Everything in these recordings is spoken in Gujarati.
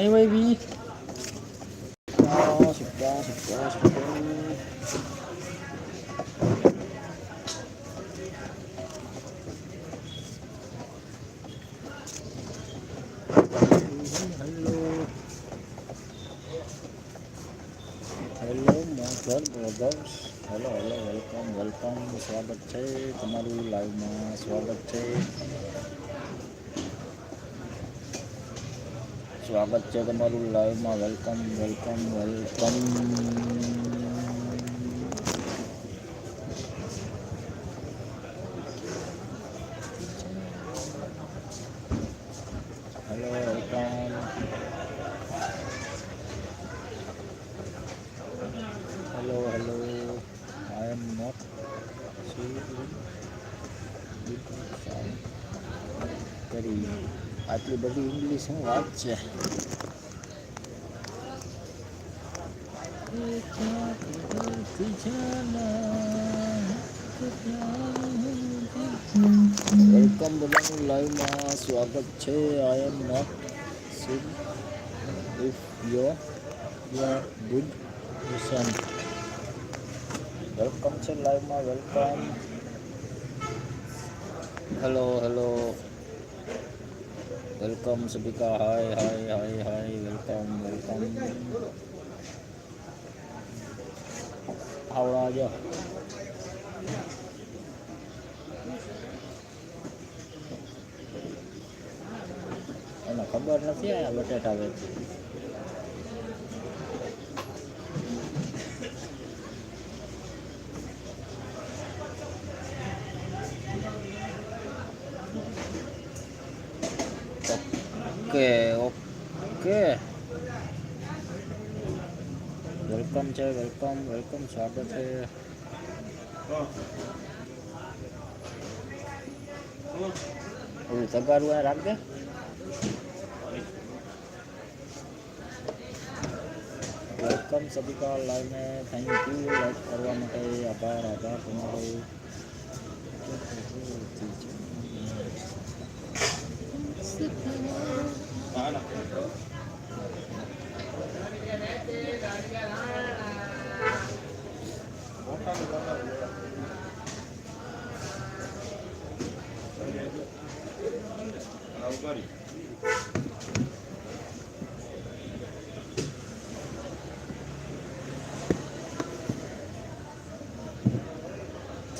anyway, B. Hello. Hello, my brothers. સ્વાગત છે તમારું લાઈવમાં welcome welcome welcome hello welcome hello hello I am not કરી આટલી બધી ઇંગ્લિશ શું વાત છે વેલકમ બધાનું લાઈવમાં સ્વાગત છે I am not sick if your your good listen welcome છે લાઈવમાં welcome hello hello welcome સભિકા hi hi hi hi welcome welcome આવડા જો એને ખબર નથી આ બટેટા વેચે ઓકે ઓકે. વેલકમ છે, વેલકમ વેલકમ, સ્વાગત છે. ઓલું તગારું આ રાખ દે વેલકમ સભિકા લાઈવને થેન્ક યુ લાઈક કરવા માટે આભાર આભાર તમારો.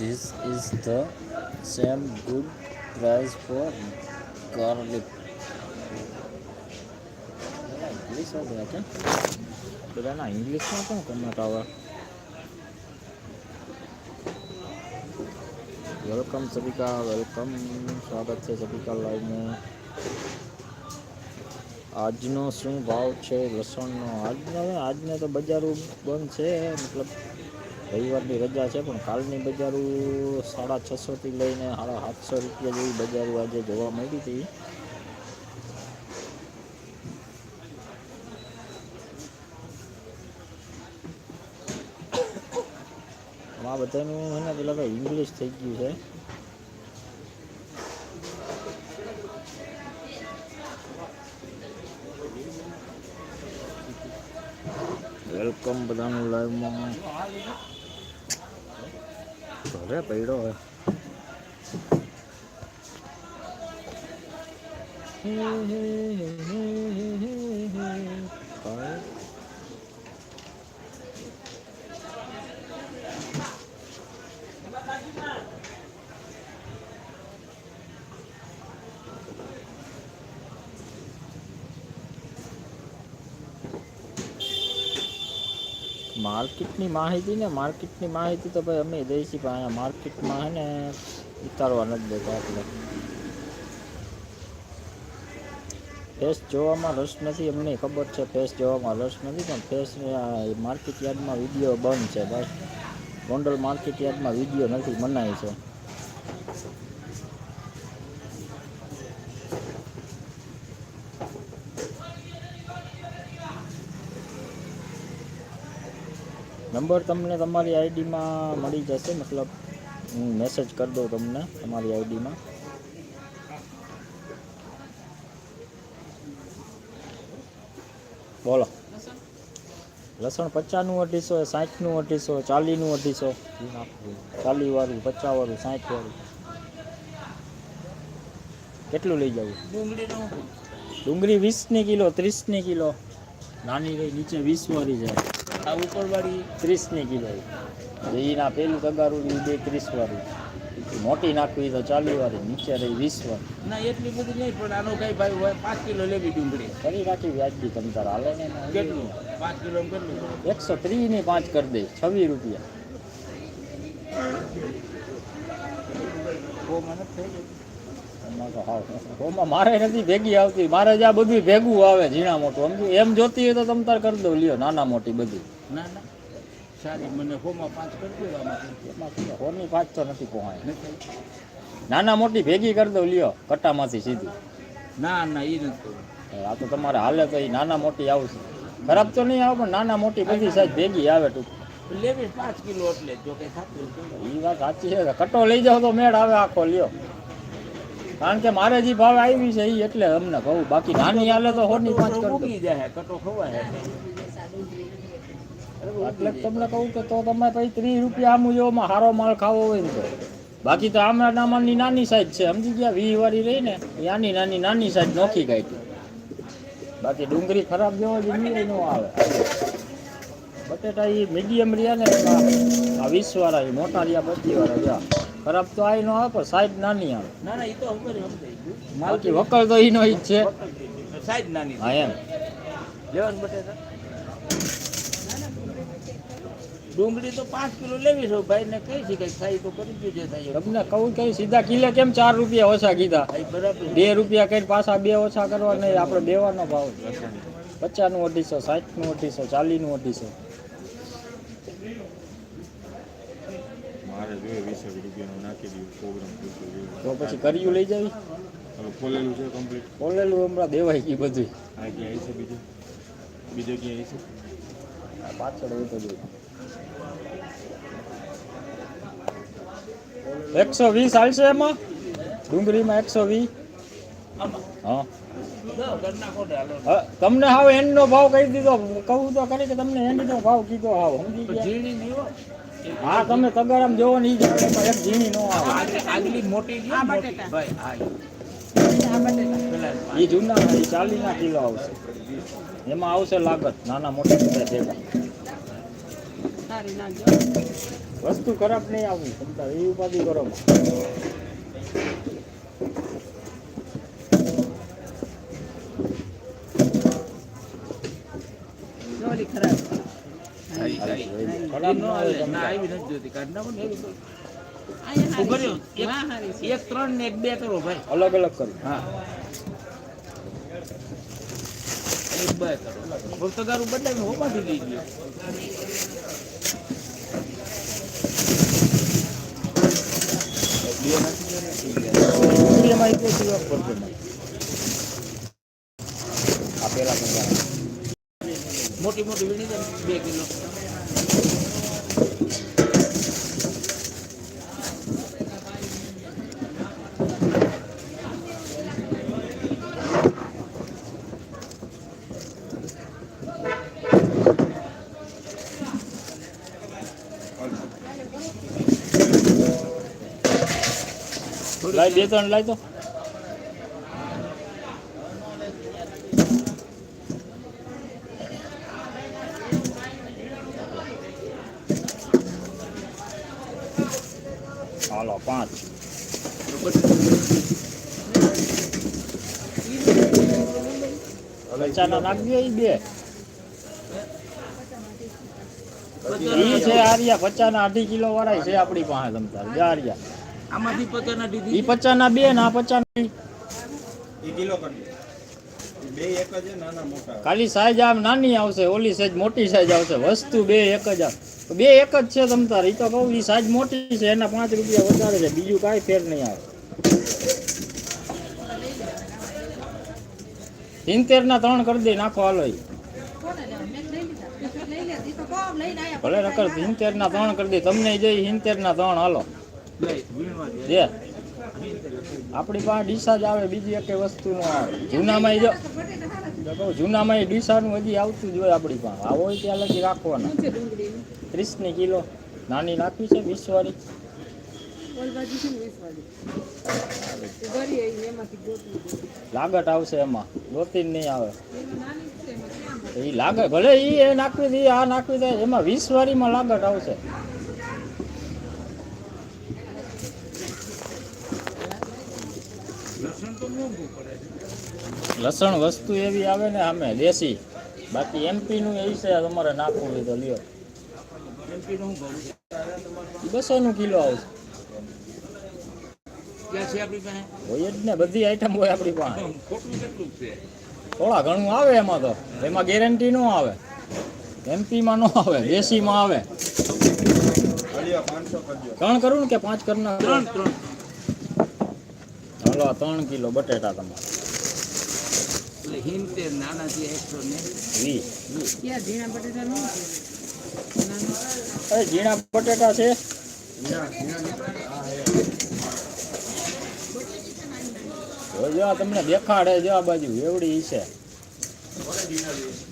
This is the same good price for garlic. English બધા કે બધાના ઇંગ્લિશમાં કેમ કમેન્ટ આવે વેલકમ સભિકા વેલકમ સ્વાગત છે સભિકા લાઈવમાં આજનો શું ભાવ છે? લસણનો? આજનો, આજને તો બજારો બંધ છે, મતલબ રવિવારની રજા છે, પણ કાલની બજારો સાડા છસોથી લઈને સાડા સાતસો રૂપિયા જેવી બજારો આજે જોવા મળી હતી. આ બધાનું એને પેલા તો ઇંગ્લિશ થઈ ગયું છે. વેલકમ બધાનું લાઈવમાં ઘરે પડ્યો હોય કાંઈ માર્કેટની માહિતી ને માર્કેટની માહિતી તો ભાઈ અમે દઈશી પણ અહીંયા માર્કેટમાં હે ને ઉતારવા નથી દેતા એટલે. ફેસ જોવામાં રસ નથી, અમને ખબર છે ફેસ જોવામાં રસ નથી, પણ ફેસ માર્કેટ યાર્ડમાં વીડિયો બંધ છે બસ. ગોંડલ માર્કેટ યાર્ડમાં વીડિયો નથી, મનાય છે. નંબર તમને તમારી આઈડીમાં મળી જશે, મતલબ હું મેસેજ કરી દઉં તમને તમારી આઈડીમાં. બોલો. લસણ પચાસનું અઢીસો, સાઠનું અઢીસો ચાલીસનું અઢીસો. ચાલીસ વાળું પચાસ વાળું સાઠ વાળું કેટલું લઈ જવું ડુંગળી વીસની કિલો, ત્રીસની કિલો. નાની રહી નીચે વીસ વાળી જાય. આ ઉપરવાળી ત્રીસની કિલો એના પેલું તગારું એ બે ત્રીસ વાળી મોટી નાખવી તો ચાલી વાળી નીચે રહી વીસ વાળી ના એટલી બધી નહીં પણ આનો કઈ ભાઈ હોય પાંચ કિલો લેવી ડુંગળી. કરી રાખી વ્યાજબી તમ તાર. હાલે ને કેટલું? પાંચ કિલો કેટલું? એકસો ત્રીસની પાંચ કરી દે છવ્વીસ રૂપિયા. મારે નથી ભેગી આવતી. મારે જ આ બધું ભેગું આવે ઝીણા મોટું. એમ જોતી હોય તો તમ તાર કરી દઉં. લ્યો નાના મોટી બધી. ના ના. સારી મને હોમાં પાંચ કરજો હોરની પાંચ. તો નથી પહોંચાય નથી. નાના મોટી ભેગી કરી દઉં લ્યો કટ્ટામાંથી સીધી. ના ના એ નથી આ તો તમારે હાલે તો એ નાના મોટી આવશે. ખરાબ તો નહીં આવે પણ નાના મોટી બધી સાઈઝ ભેગી આવે ટૂંક. લેવી પાંચ કિલો એટલે જો કે એ વાત સાચી છે કટો લઈ જાવ તો મેળ આવે આખો લ્યો. કારણ કે મારે જે ભાવ આવી છે એ એટલે અમને કહું. બાકી નાની હાલે તો હોરની પાંચ કરી જાય કટો ખવાય. એટલે તમને કહું કે તો તમે પછી ત્રીસ રૂપિયા આમ જોવામાં સારો માલ ખાવો હોય ને તો. બાકી તો આમના નામાની નાની સાઈઝ છે. સમજી ગયા? વી વાળી રહી ને એ આની નાની નાની સાઈઝ નોખી કાઢી. બાકી ડુંગળી ખરાબ જેવો જ ઈ ન આવે. બટેટા એ મીડિયમ રહ્યા ને આ વીસ વાળા એ મોટા રહ્યા પચીસ વાળા રહ્યા. ખરાબ તો આવી નો આવે પણ સાઈડ નાની આવે. ના ના એ તો સમજાઈ બાકી વકલ તો એનો ઈ જ છે. સાઈડ નાની હા એમ. લેવાનું બટેટા? ડુંગળી તો પાંચ કિલો લેવી છો. ભાઈ ને કઈ છે કઈ થાય તો કરી દેજો થાય. તમને કહું કે સીધા કિલે કેમ ચાર રૂપિયા ઓછા કીધા? બરાબર. બે રૂપિયા કઈ પાછા બે ઓછા કરવા નહીં આપણે દેવાનો ભાવ પચાસનું અઢીસો સાઠનું અઢીસો ચાલીસનું અઢીસો. ચાલીસનું જોઈએ તો પછી કર્યું લઈ જાવી? ખોલેલું છે કમ્પ્લીટ ખોલેલું હમણાં દેવાય ગયું બધું આ ક્યાંય છે બીજું? બીજું ક્યાંય છે? પાછળ હોય તો જોઈ એકસો વીસ હાલશે એમાં? ડુંગળીમાં એકસો વીસ. હા. ને તમને હાવ એન્ડનો ભાવ કહી દીધો. કહું તો કરી કે તમને એન્ડનો ભાવ કીધો હાવ. સમજી હો. તમે તગારામ જોવો ને ઈ એક ઝીણી નો આવે. ને. એ જૂના એ ચાલીના કિલો આવશે. એમાં આવશે લાગત, નાના મોટા બધા ભેગા વસ્તુ ખરાબ નહીં આવું તમતાર એ ઉપાધિ કરો. એક- ત્રણ ને એક બે કરો ભાઈ. અલગ અલગ કરી. હા. એક બે કરો. ફક્ત તારું બદલાવીને હોમાંથી લઈ ગયો ડુંગળીમાં એક વાત કરજો આ મોટી મોટી વીણી બે કિલો લાઈ બે, ત્રણ લાઈ તો હાલો, પાંચ. પચાના નાખજો એ બે. છે આર્યા પચાના અઢી કિલો વાળા છે આપણી પાસે તમતાર, બે આર્યા. આમાંથી ઈ બે ના પચાસ પચાના. એ કિલો કરી બે એક જ નાના મોટા. ખાલી સાઈઝ આમ નાની આવશે ઓલી સાઈઝ મોટી સાઈઝ આવશે વસ્તુ બે એક જ આવે બે એક જ છે તમતાર ઈ તો કહું ઈ સાઈઝ મોટી છે એના પાંચ રૂપિયા વધારે છે બીજું કાંઈ ફેર નહીં આવે. સિત્તેર ના ત્રણ કરી દે નાખો હાલો ઈ. ભલે નકર સિત્તેર ના ત્રણ કરી દે તમને જઈ સિત્તેર ના ત્રણ હાલો. દે. આપણી પાસે ડીસા જ આવે બીજી એક વસ્તુ નો આવે. જૂનામાં જો જૂનામાં ડીસાનું હજી આવતું જ હોય આપણી પાસે. આ હોય ત્યાં લગી રાખવાના. ત્રીસની કિલો. નાની નાખવી છે વીસ વાળી. લાગટ આવશે એમાં. ગોતી નહીં આવે? એ લાગે ભલે એ નાખવી દે આ નાખવી દે એમાં વીસ વાળીમાં લાગટ આવશે. લસણ વસ્તુ એવી આવે ને આમે દેશી. બાકી એમપીનું એ છે તમારે નાખવું હોય તો લ્યો. બસો નું બસોનું કિલો આવશે ક્યાં છે આપણી પાસે? હોય જ ને બધી આઈટમ હોય આપણી પાસે. ખોટું કેટલું છે? થોડા ઘણું આવે એમાં તો. એમાં ગેરંટી ન આવે. એમપીમાં ન આવે દેશીમાં આવે. ત્રણ કરું ને કે પાંચ કરના? ત્રણ ત્રણ. આ ત્રણ કિલો બટેટા તમારે. એટલે હિંતેર નાના છે એકસો ને. વીસ ક્યાં ઝીણા બટેટા નું? છે નાનું અરે ઝીણા બટેટા છે. જો આ તમને દેખાડે જો આ બાજુ એવડી છે.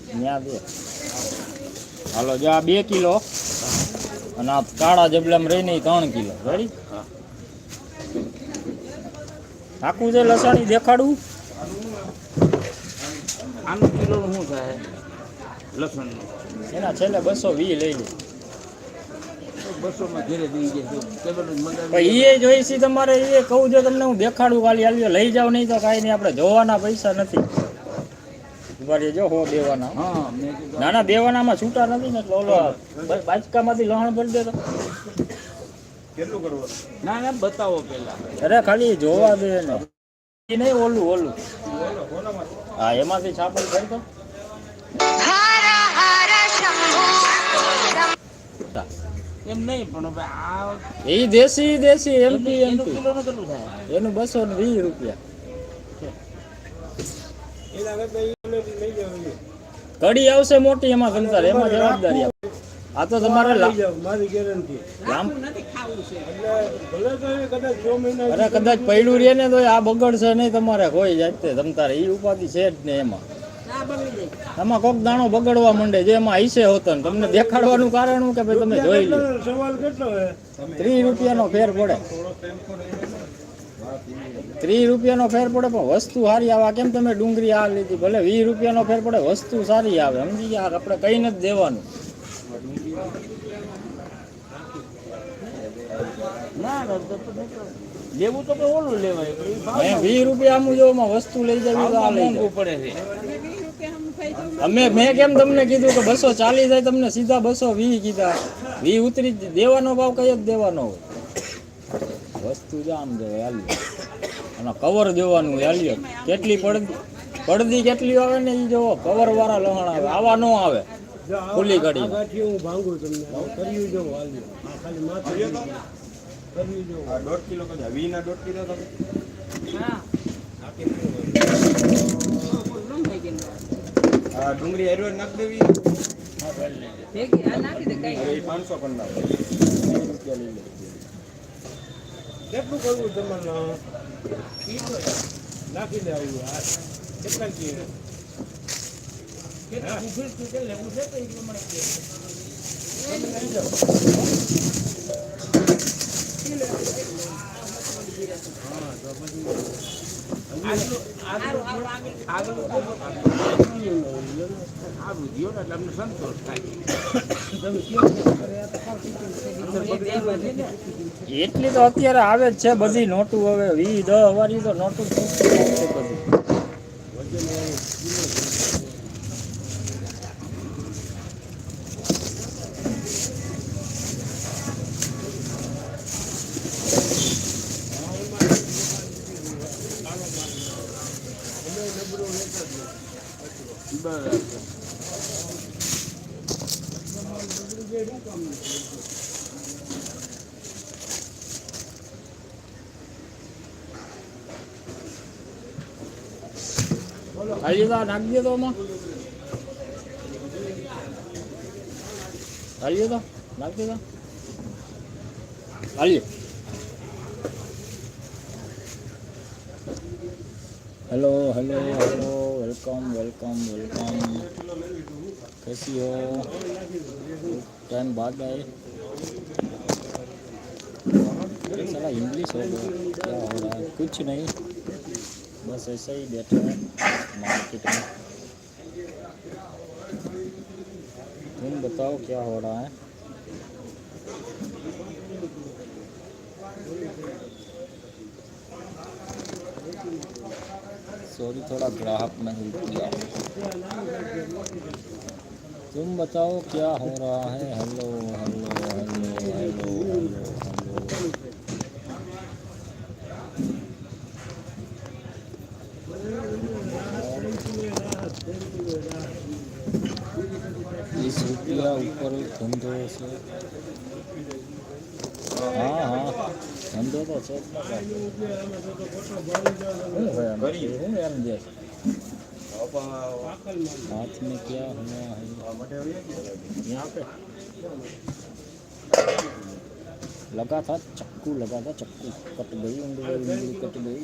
ત્યાં બે હાલો જો આ બે કિલો અને આ કાળા જબલામાં રહીને નહીં ત્રણ કિલો. રેડી હા. જે લસણી દેખાડવું આનું કિલો શું થાય? લસણ એના છેલ્લે બસો વી લઈ લે. એ જોઈ છે તમારે એ કહું જો તમને હું દેખાડું ખાલી આલ્યો લઈ જાવ નહીં તો કાંઈ નહીં આપણે જોવાના પૈસા નથી. વાળી જો હો દેવાના. હા મેં કીધું ના ના દેવાનામાં છૂટા નથી ને ઓલો બાચકામાંથી લહણ ભરી દેતો કેટલું કરવાનું? ના ના બતાવો પેલા અરે ખાલી જોવા દે ને. એ નહીં ઓલું ઓલું. હા એમાંથી છાપલ કરી દો એમ નહીં પણ આ એ દેશી દેશી એમપી એનું એમપી કિલોનું કેટલું થાય? એનું બસો ને વીસ રૂપિયા. કડી આવશે મોટી એમાં તમતાર એમાં જવાબદારી. આ તો તમારે લા- મારી ગેરંટી. લાંબ નથી ખાવું છે. એટલે ભલે તો એ કદાચ છ મહિના અરે કદાચ પૈડું રે ને તો આ બગડશે નહીં તમારે કોઈ જાતે તમતારે એ ઉપાધિ છે જ ને એમાં. ના આમાં કોક દાણો બગડવા માંડે જે એમાં હૈસે હોતો ને તમને દેખાડવાનું કારણ કે ભાઈ તમે જોઈ લો? સવાલ કેટલો હે? ત્રીસ રૂપિયાનો ફેર પડે. ત્રીસ રૂપિયાનો ફેર પડે પણ વસ્તુ સારી આવે. કેમ તમે ડુંગળી આ લીધી? ભલે વીસ રૂપિયાનો ફેર પડે વસ્તુ સારી આવે. સમજી ગયા? આપણે કઈ નથી દેવાનું. લેવું તો ઓલું લેવાય પણ એ ભાવ મેં વીસ રૂપિયા આમ જો વસ્તુ લઈ જવી તો આ ભાવમાં લઈ મોંઘું પડે છે. અમે વીસ રૂપિયા આમ ખાઈ જાઉં અમે મેં કેમ તમને કીધું કે બસો ચાલીસ થાય તમને સીધા બસો વી કીધા. વી ઉતરી દેવાનો ભાવ કયો જ દેવાનો હોય. વસ્તુ જ આમ જો હાલ્યો અને કવર જોવાનું હાલ્યો. કેટલી પડદી પડદી કેટલી આવે ને એ જોવો કવર વાળા લહણ આવે આવા ન આવે. ખુલ્લી કડી હું ભાંગું તમને. કર્યું જો હાલ. આ ખાલી માથું કર્યું જો આ દોઢ કિલો કદા વીના દોઢ કિલો તમે? હા. ડુંગળી હેરવે નાખ દેવી. ભેગી આ નાખી દે કઈ. હવે એ પાંચસો કરી નાખો કેટલું કરવું તમારે? નાખી દે આવ્યું આ કેટલા કિલો કેટલું ઊભી જ છે, લેવું છે તો એ પ્રમાણે કે. આગલું- આગલું- આગલું તો સારું જીઓ ને એટલે અમને સંતોષ થાય એટલી તો અત્યારે આવે જ છે બધી નોટું હવે. વી દસ વાળી તો નોટું હાલી તો આ નાખી દો તો આમાં હાલીએ તો નાખી દો હાલીએ hello hello hello hello welcome welcome welcome कैसी हो टाइम बाद आए अरे साला इंग्लिश हो गया क्या हो रहा है कुछ नहीं बस ऐसे ही बैठे हैं मार्केट में तुम बताओ क्या हो रहा है? सॉरी थोड़ा ग्राहक में हेल्प किया। तुम बताओ क्या हो रहा है? Hello hello hello hello hello बीस रुपया ऊपर धंधो से हाँ हाँ ધંધો તો છે જ ને કાંઈ. શું હોય આમ? શું એમ જે हाथ में क्या हुआ है यहाँ पे लगा था चक्कू लगा था चक्कू कट गई उंगली उंगली कट गई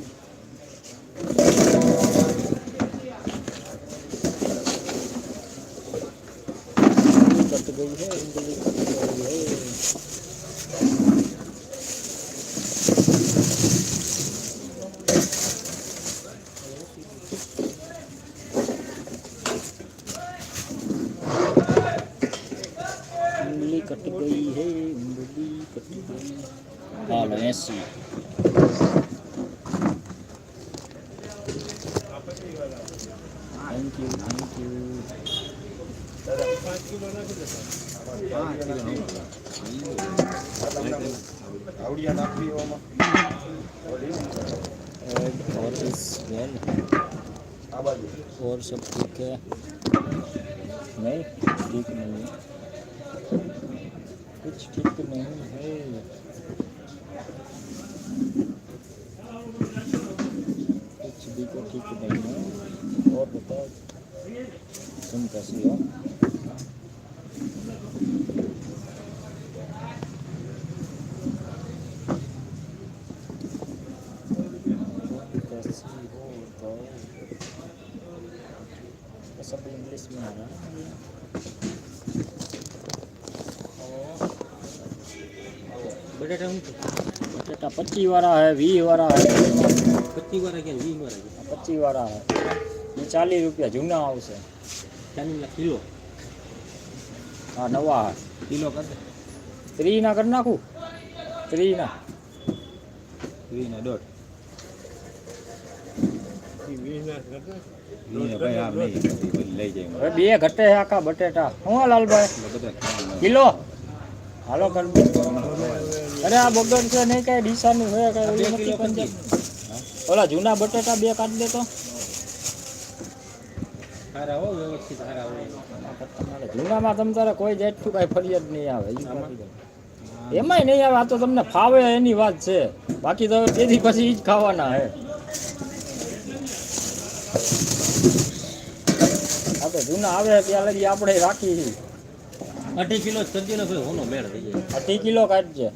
गई है उंगली कट गई है कट गई है कट गई हाल ऐसी और इस वेल और सब ठीक है? नहीं ठीक नहीं। है कुछ ठीक नहीं है। कुछ भी तो ठीक नहीं है। और बताओ तुम कैसे हो? પચી વાળા હે વી વાળા હે પચી વાળા કે વી વાળા પચી વાળા હે એ ચાલીસ રૂપિયા જૂના આવશે ચાલીસ કિલો હા નવા કિલો કર ત્રીસ ના કરી નાખું ત્રીસ ના ત્રીસ ના દોઢ બે ઘટે આખા બટેટા હું લાલભાઈ કિલો હાલો કરવું અરે આ બગડ છે નહીં કઈ ડીસાનું હોય કઈ ઓલું નથી પંજાબ ઓલા જૂના બટેટા બે કાઢી દે તો. સારા હો વ્યવસ્થિત સારા હોય તમારે જૂનામાં તમ તારે કોઈ જાતનું કાંઈ ફરિયાદ નહીં આવે. એમાંય નહીં આવે આ તો તમને ફાવે એની વાત છે. બાકી તો હવે તેથી પછી જ ખાવાના હે. આ તો જૂના આવે ત્યાં લગી આપણે રાખી. અઢી કિલો જ કરી ને ભાઈ હોનો મેળ થઈ જાય. અઢી કિલો કાઢજે.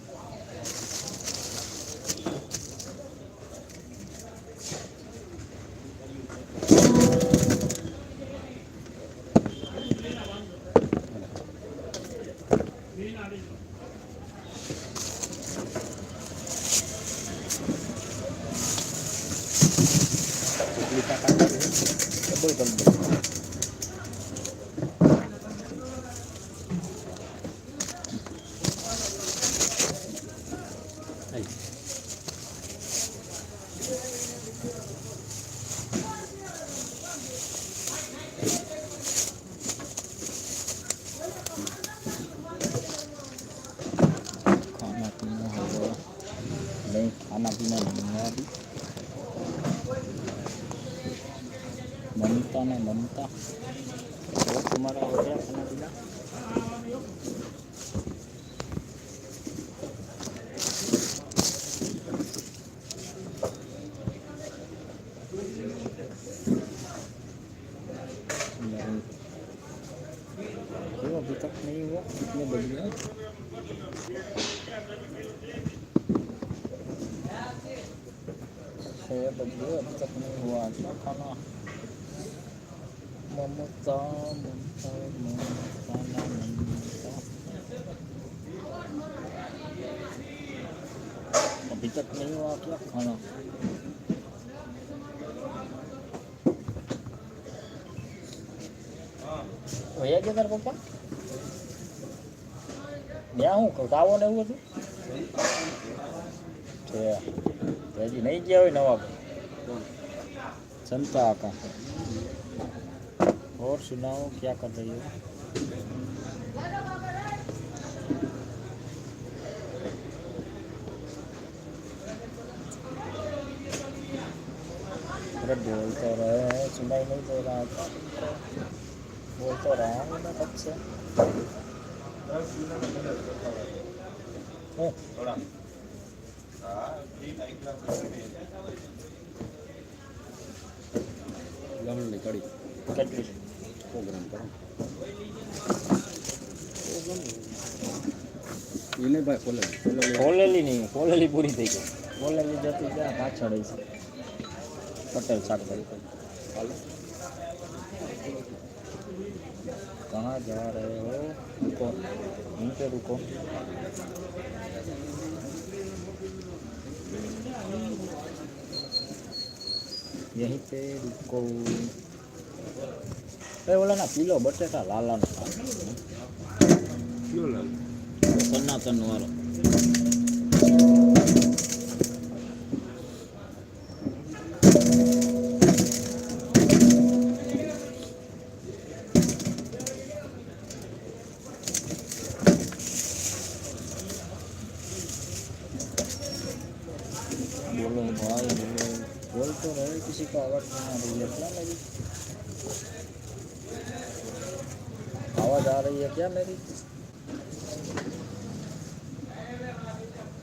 Mabigat na yung akiak, ano? Kaya dyan na pa? Niya ho, kagawa na ho ito. Kaya, kaya di na yung jawi na wag. Santa ka. Santa ka. और सुनाओ क्या कर रही हो अरे बोल तो रहे हैं सुनाई नहीं दे रहा था बोल तो रहा हूँ मैं कब से हूँ ગામડની કડી કેટલી પ્રોગ્રામ કરો એને ભાઈ ખોલે ખોલે ખોલેલી નહીં ખોલેલી પૂરી થઈ ગઈ ખોલેલી જતી ત્યાં પાછળ છે પટેલ શાકભાજી હાલો कहाँ जा रहे हो रुको यहीं पे रुको यहीं पे रुको એ ઓલાના પીલો બટેટા લાલા નો કયો લાલ સનાતન વાળો.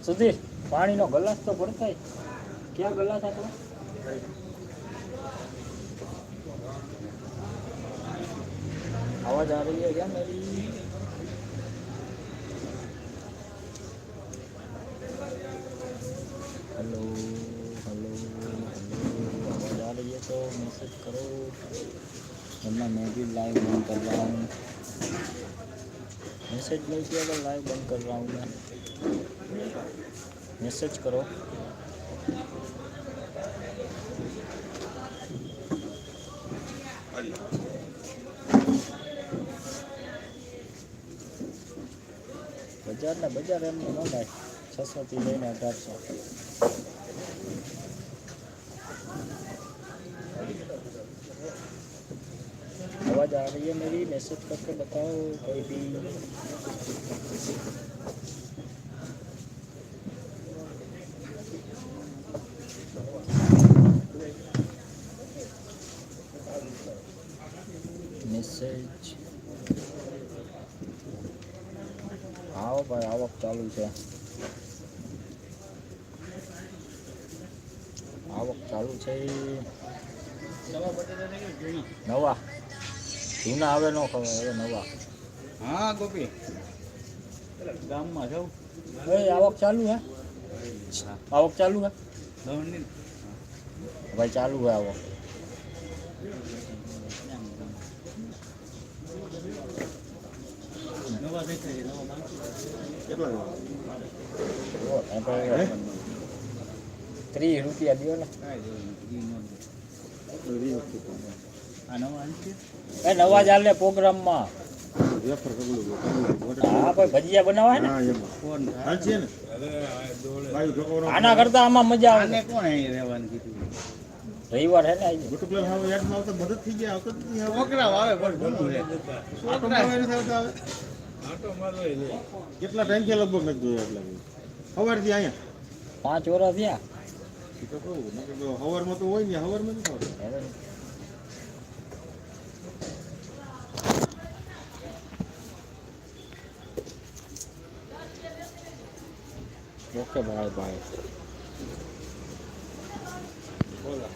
સુધીર પાણીનો ગલાસ તો ભરતાય ક્યાં ગલાસ આપણો आवाज आ रही है क्या मेरी हेलो हेलो हेलो आवाज आ रही है तो मैसेज करो वरना मैं भी लाइव बंद कर रहा हूँ मैसेज नहीं किया तो लाइव बंद कर रहा हूँ मैं मैसेज करो બજાર ને બજાર એમને ન થાય છસો થી લઈને અઢારસો आवाज आ रही है मेरी मैसेज करके बताओ कोई भी આવક ચાલુ છે આવક ચાલુ છે નવા જૂના આવે નો ખબર હવે નવા હા ગોપી ગામમાં જાઉં એ આવક ચાલુ હે આવક ચાલુ હે દવણની ભાઈ ચાલુ હે આવક નવા દેખાય નવા કેટલા ત્રીસ રૂપિયા દો ને. નવા પ્રોગ્રામમાં. ભજીયા બનાવાય ને? હા એમાં. કોણ હાલ છે ને? ભાઈ છોકરો આના કરતા આમાં મજા આવે. આને કોણ અહીં રહેવાનું કીધું? રવિવાર હે ને આજે? ગુટુકલા હાવ યાદમાં આવતા મદદ થઈ આવતો છોકરા આવે પણ આવે. કેટલા ટાઈમ થયા લગભગ નથી જોયા એટલા સવારથી અહીંયા? પાંચ વર્ષ થયા. હવારમાં તો હોય ને હવારમાં નથી ઓકે ભાઈ ભાઈ બોલા.